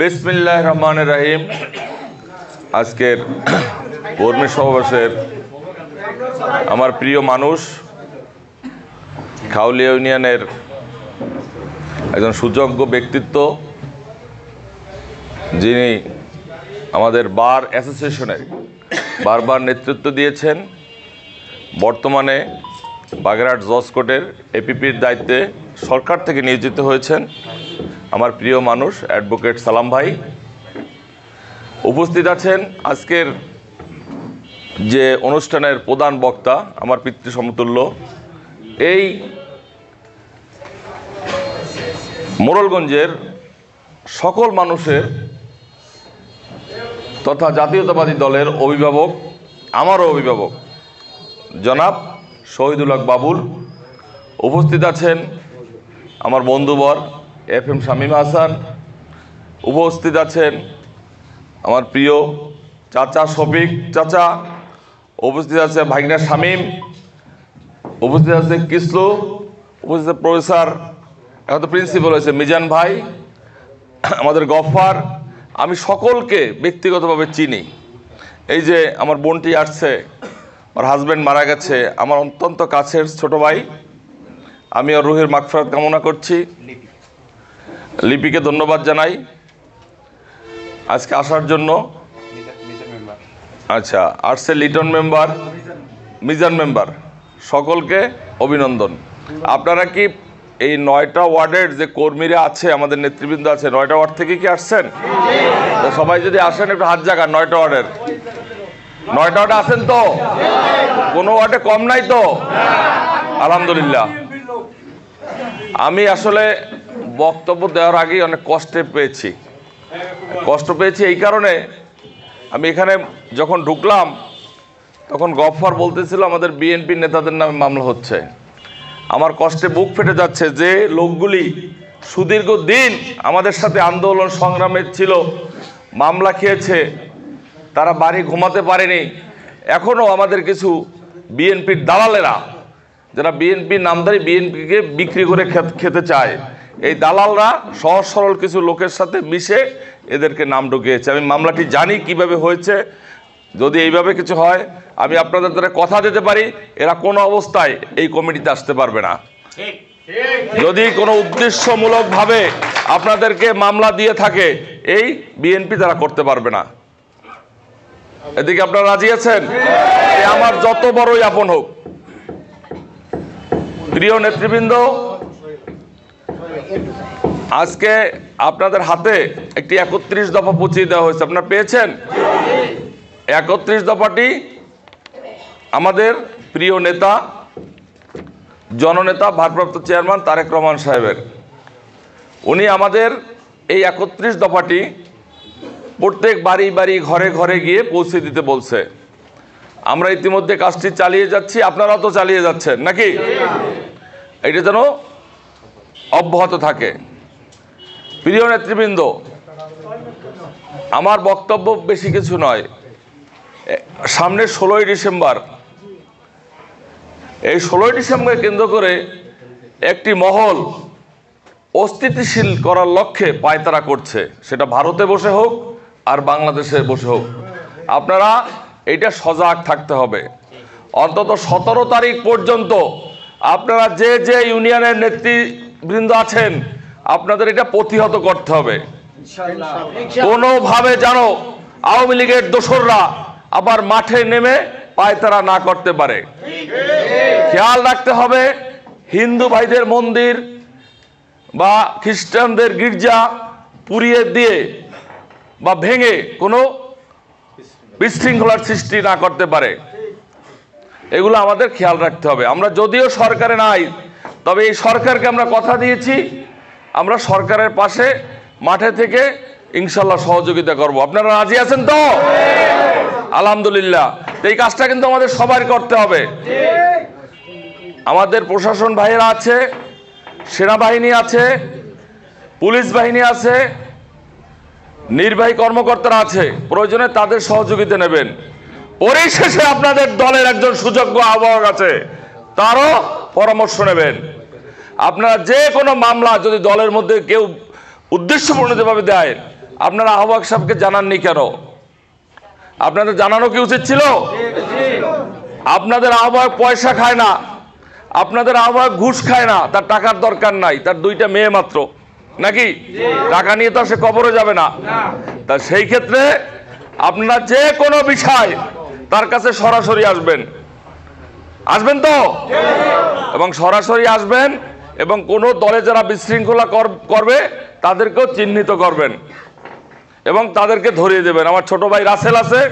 বিসমিল্লাহ রহমান রাহিম। আজকের কর্মী সমাবেশের আমার প্রিয় মানুষ খাউলিয়া ইউনিয়নের একজন সুযোগ্য ব্যক্তিত্ব, যিনি আমাদের বার অ্যাসোসিয়েশনের বারবার নেতৃত্ব দিয়েছেন। বর্তমানে বাগেরহাট জজ কোর্টের এপিপির দায়িত্বে সরকার থেকে নিয়োজিত হয়েছেন। আমার প্রিয় মানুষ, অ্যাডভোকেট সালাম ভাই। উপস্থিত আছেন আজকের যে অনুষ্ঠানের প্রধান বক্তা, আমার পিতৃ সমতুল্য। এই মোরলগঞ্জের সকল মানুষের তথা জাতীয়তাবাদী দলের অভিভাবক, আমারও অভিভাবক, জনাব শহীদুল হক বাবুল উপস্থিত আছেন আমার বন্ধুবর এফ এম শামীম হাসান উপস্থিত আছেন আমার প্রিয় চাচা শফিক চাচা, উপস্থিত আছে ভাগনা শামীম, উপস্থিত আছে কিসলু, উপস্থিত প্রফেসর, এখন তো প্রিন্সিপাল হয়েছে মিজান ভাই, আমাদের গফার। আমি সকলকে ব্যক্তিগতভাবে চিনি। এই যে আমার বোনটি আসছে, আমার হাজব্যান্ড মারা গেছে, আমার অত্যন্ত কাছের ছোট ভাই। আমি ওর রুহের মাগফিরাত কামনা করছি। লিপিকে ধন্যবাদ জানাই। আজকে আসার জন্য। আচ্ছা আর্টসের লিটন মেম্বার, মিজান মেম্বার, সকলকে অভিনন্দন। আপনারা কি এই নয়টা ওয়ার্ডের যে কর্মীরা আছে, আমাদের নেতৃবৃন্দ আছে, নয়টা ওয়ার্ড থেকে কি আসছেন? সবাই যদি আসেন, একটু হাত জাগান, নয়টা ওয়ার্ডের। নয়টা ওয়ার্ডে আসেন তো? কোনো ওয়ার্ডে কম নাই তো? আলহামদুলিল্লাহ। আমি আসলে বক্তব্য দেওয়ার আগেই অনেক কষ্টে পেয়েছি। কষ্ট পেয়েছি এই কারণে আমি এখানে যখন ঢুকলাম, তখন গফফার বলতেছিল, আমাদের বিএনপি নেতাদের নামে মামলা হচ্ছে। আমার কষ্টে বুক ফেটে যাচ্ছে যে লোকগুলি সুদীর্ঘ দিন আমাদের সাথে আন্দোলন সংগ্রামে ছিল, মামলা খেয়েছে, তারা বাড়ি ঘুমাতে পারেনি। এখনও আমাদের কিছু বিএনপির দালালেরা, যারা বিএনপি নামধারী বিএনপিকে বিক্রি করে খেত- খেতে চায় এই দালালরা সহজ সরল কিছু লোকের সাথে মিশে এদেরকে নাম ঢুকিয়েছে। আমি মামলাটি জানি কীভাবে হয়েছে। যদি এইভাবে কিছু হয়, আমি আপনাদের দ্বারা কথা দিতে পারি, এরা কোনো অবস্থায় এই কমিটিতে আসতে পারবে না। যদি কোনো উদ্দেশ্যমূলকভাবে আপনাদেরকে মামলা দিয়ে থাকে, এই বিএনপি তারা করতে পারবে না। এদিকে আপনারা রাজি আছেন? আমার যত বড়ই আপন হোক, প্রিয় নেতৃবৃন্দ আজকে আপনাদের হাতে একটি একত্রিশ দফা পৌঁছিয়ে দেওয়া হয়েছে। আপনারা পেয়েছেন? একত্রিশ দফাটি আমাদের প্রিয় নেতা, জননেতা, ভারপ্রাপ্ত চেয়ারম্যান তারেক রহমান সাহেবের। উনি আমাদের এই একত্রিশ দফাটি প্রত্যেক বাড়ি বাড়ি, ঘরে ঘরে গিয়ে পৌঁছে দিতে বলছে। আমরা ইতিমধ্যে কাজটি চালিয়ে যাচ্ছি। আপনারাও তো চালিয়ে যাচ্ছেন, নাকি? এটা যেন অব্যাহত থাকে। প্রিয় নেতৃবৃন্দ, আমার বক্তব্য বেশি কিছু নয়। সামনে ষোলোই ডিসেম্বর। এই ষোলোই ডিসেম্বর কেন্দ্র করে একটি মহল অস্থিতিশীল করার লক্ষ্যে পায়তারা করছে। সেটা ভারতে বসে হোক আর বাংলাদেশে বসে হোক। আপনারা এটা সজাগ থাকতে হবে। অন্তত সতেরো তারিখ পর্যন্ত আপনারা যে যে ইউনিয়নের নেতৃবৃন্দ আছেন আপনাদের এটা প্রতিহত করতে হবে। কোনোভাবে যেন আওয়ামী লীগের দোসররা আবার মাঠে নেমে পায়তারা না করতে পারে। খেয়াল রাখতে হবে হিন্দু ভাইদের মন্দির বা খ্রিস্টানদের গির্জা পুড়িয়ে দিয়ে বা ভেঙে কোনো বিশৃঙ্খলার সৃষ্টি না করতে পারে। এগুলো আমাদের খেয়াল রাখতে হবে। আমরা যদিও সরকারে নাই তবে এই সরকারকে আমরা কথা দিয়েছি, আমরা সরকারের পাশে মাঠে থেকে ইনশাল্লাহ সহযোগিতা করব। আপনারা রাজি আছেন তো? আলহামদুলিল্লাহ। এই কাজটা কিন্তু আমাদের সবার করতে হবে। আমাদের প্রশাসন ভাইয়েরা আছে, সেনাবাহিনী আছে, পুলিশ বাহিনী আছে, নির্বাহী কর্মকর্তারা আছে। প্রয়োজনে তাদের সহযোগিতা নেবেন। পরিশেষে আপনাদের দলের একজন সুযোগ্য আহ্বায়ক আছে, তারও পরামর্শ নেবেন। আপনারা যে কোনো মামলা যদি দলের মধ্যে কেউ উদ্দেশ্যপ্রণীতভাবে দেয়, আপনারা আহ্বায়ক সাহেবকে জানাননি কেন? আপনাদের জানানো কি উচিত ছিল? আপনাদের আহ্বায়ক পয়সা খায় না, আপনাদের আহ্বায়ক ঘুষ খায় না, তার টাকার দরকার নাই, তার দুইটা মেয়ে মাত্র, নাকি? টাকা নিয়ে তো সে কবরে যাবে না। তা সেই ক্ষেত্রে আপনারা যে কোনো বিষয় তার কাছে সরাসরি আসবেন। আসবেন তো? এবং সরাসরি আসবেন এবং কোন দলে যারা বিশৃঙ্খলা কর- করবে, তাদেরকেও চিহ্নিত করবেন। এবং তাদেরকে ধরিয়ে দেবেন। আমার ছোট ভাই রাসেল আছে,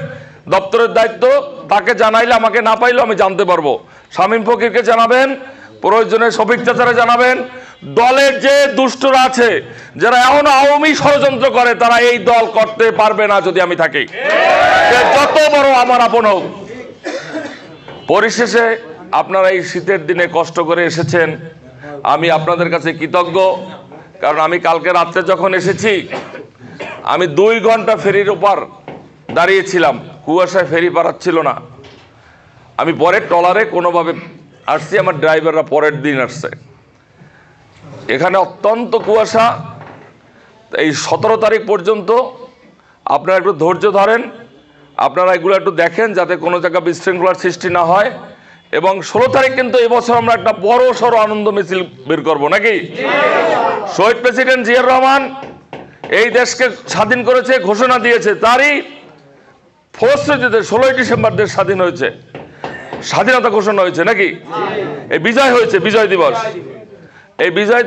দপ্তরের দায়িত্ব, তাকে জানাইলে আমাকে না পাইলে আমি জানতে পারব। শামীম ফকিরকে জানাবেন, প্রয়োজনে শফিক চাচারে জানাবেন। দলের যে দুষ্টরা আছে, যারা এমন আওয়ামী ষড়যন্ত্র করে, তারা এই দল করতে পারবে না যদি আমি থাকি। যত বড় আমার আপন পরিশেষে আপনারা এই শীতের দিনে কষ্ট করে এসেছেন আমি আপনাদের কাছে কৃতজ্ঞ, কারণ আমি কালকে রাত্রে যখন এসেছি, আমি দুই ঘণ্টা ফেরির ওপার দাঁড়িয়েছিলাম। কুয়াশায় ফেরি পারাচ্ছিল না। আমি পরে ট্রলারে কোনোভাবে আসছি, আমার ড্রাইভাররা পরের দিন আসছে। এখানে অত্যন্ত কুয়াশা। এই সতেরো তারিখ পর্যন্ত আপনারা একটু ধৈর্য ধরেন, আপনারা এগুলো একটু দেখেন, যাতে কোনো জায়গায় বিশৃঙ্খলার সৃষ্টি না হয়। এবং ষোলো তারিখ কিন্তু এবছর আমরা একটা বড় সড়ো আনন্দ মিছিল বের করব, নাকি? শহীদ প্রেসিডেন্ট জিয়ার রহমান এই দেশকে স্বাধীন করেছে, ঘোষণা দিয়েছে, তারই ফলশ্রুতিতে ষোলোই ডিসেম্বর দেশ স্বাধীন হয়েছে। স্বাধীনতা ঘোষণা হয়েছে, নাকি? এই বিজয় হয়েছে, বিজয় দিবস। এই বিজয়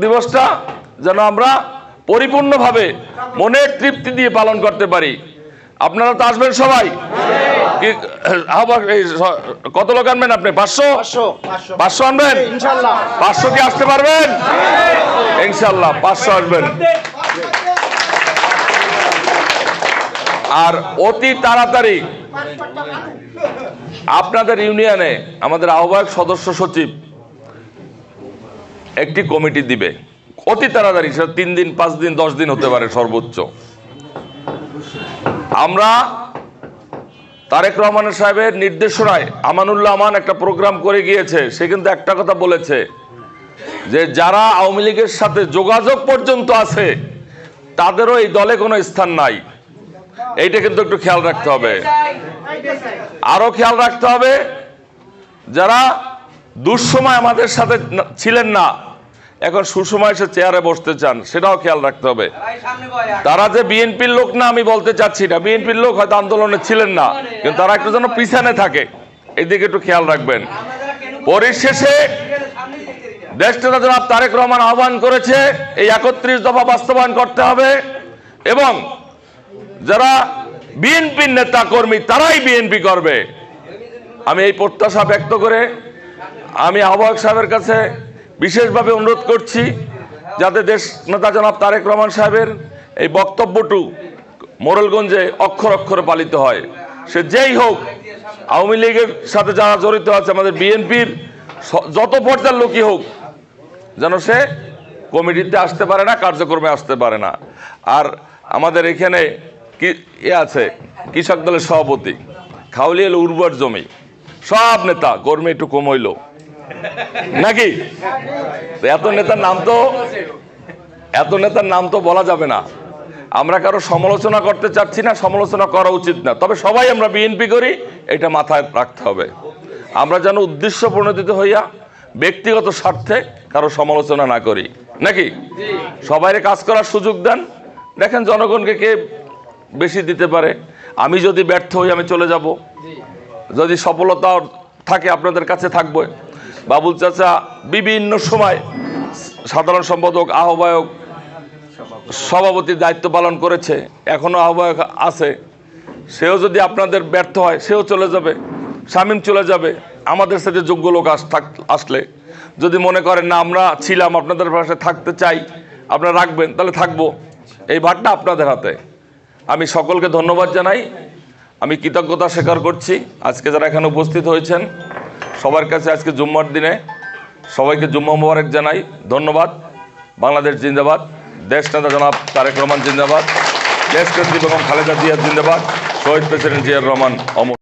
দিবসটা- যেন আমরা পরিপূর্ণভাবে মনের তৃপ্তি দিয়ে পালন করতে পারি। আপনারা তো আসবেন সবাই। কি আহ্বান কত লোক আনবেন আপনি? পাঁচশো? পাঁচশো আনবেন? পাঁচশো কি আসতে পারবেন? ইনশাল্লাহ পাঁচশো আসবেন। আর অতি তাড়াতাড়ি আপনাদের ইউনিয়নে আমাদের আহ্বায়ক সদস্য সচিব একটি কমিটি দিবে। অতি তাড়াতাড়ি সেটা তিন দিন পাঁচ দিন দশ দিন হতে পারে সর্বোচ্চ। আমরা তারেক রহমানের সাহেবের নির্দেশনায় আমানুল্লাহ আমান একটা প্রোগ্রাম করে গিয়েছে। সে কিন্তু একটা কথা বলেছে যে, যারা আওয়ামী লীগের সাথে যোগাযোগ পর্যন্ত আছে, তাদেরও এই দলে কোনো স্থান নাই। এইটা কিন্তু একটু খেয়াল রাখতে হবে। আরও খেয়াল রাখতে হবে, যারা দুঃসময় আমাদের সাথে ছিলেন না এখন সুসময় এসে চেয়ারে বসতে চান, সেটাও খেয়াল রাখতে হবে। তারা যে বিএনপির লোক না, আমি বলতে চাচ্ছি না। বিএনপির লোক হয়তো আন্দোলনে ছিলেন না, কিন্তু তারা একটু যেন পিছনে থাকে। এদিকে একটু খেয়াল রাখবেন। পরিশেষে দেশটা জনাব তারেক রহমান আহ্বান করেছে, এই একত্রিশ দফা বাস্তবায়ন করতে হবে এবং যারা বিএনপির নেতা কর্মী, তারাই বিএনপি করবে। আমি এই প্রত্যাশা ব্যক্ত করে আমি আহ্বায়ক সাহেবের কাছে বিশেষভাবে অনুরোধ করছি যাতে দেশ নেতা জনাব তারেক রহমান সাহেবের এই বক্তব্যটু মোরেলগঞ্জে অক্ষর অক্ষরে পালিত হয়। সে যেই হোক, আওয়ামী লীগের সাথে যারা জড়িত আছে, আমাদের বিএনপির যত পর্যায়ের লোকই হোক, যেন সে কমিটিতে আসতে পারে না, কার্যক্রমে আসতে পারে না। আর আমাদের এখানে কি, এ আছে, কৃষক দলের সভাপতি খাউলি হলো উর্বর জমি, সব নেতা, কর্মী একটু কম হইল। নাকি? এত নেতার নাম তো, এত নেতার নাম তো বলা যাবে না। আমরা কারও সমালোচনা করতে চাচ্ছি না, সমালোচনা করা উচিত না। তবে সবাই আমরা বিএনপি করি, এটা মাথায় রাখতে হবে। আমরা যেন উদ্দেশ্য প্রণোদিত হইয়া ব্যক্তিগত স্বার্থে কারও সমালোচনা না করি। নাকি? সবাইরে কাজ করার সুযোগ দেন। দেখেন জনগণকে কে বেশি দিতে পারে। আমি যদি ব্যর্থ হই, আমি চলে যাব। যদি সফলতা থাকে, আপনাদের কাছে থাকবে। বাবুল চাচা বিভিন্ন সময় সাধারণ সম্পাদক, আহ্বায়ক, সভাপতির দায়িত্ব পালন করেছে, এখনও আহ্বায়ক আছে। সেও যদি আপনাদের ব্যর্থ হয়, সেও চলে যাবে, শামীম চলে যাবে, আমাদের সাথে যোগ্য লোক আস থাক- আসলে। যদি মনে করেন, না, আমরা ছিলাম, আপনাদের পাশে থাকতে চাই, আপনারা রাখবেন, তাহলে থাকব। এই ভারটা আপনাদের হাতে। আমি সকলকে ধন্যবাদ জানাই। আমি কৃতজ্ঞতা স্বীকার করছি। আজকে যারা এখানে উপস্থিত হয়েছেন সবার কাছে আজকে জুম্মার দিনে সবাইকে জুম্মা মোবারক জানাই। ধন্যবাদ। বাংলাদেশ জিন্দাবাদ। দেশ নেতা জনাব তারেক রহমান জিন্দাবাদ। দেশ কেন্দ্রী খালেদা জিয়া জিন্দাবাদ। শহীদ প্রেসিডেন্ট জিয়ার রহমান অমর।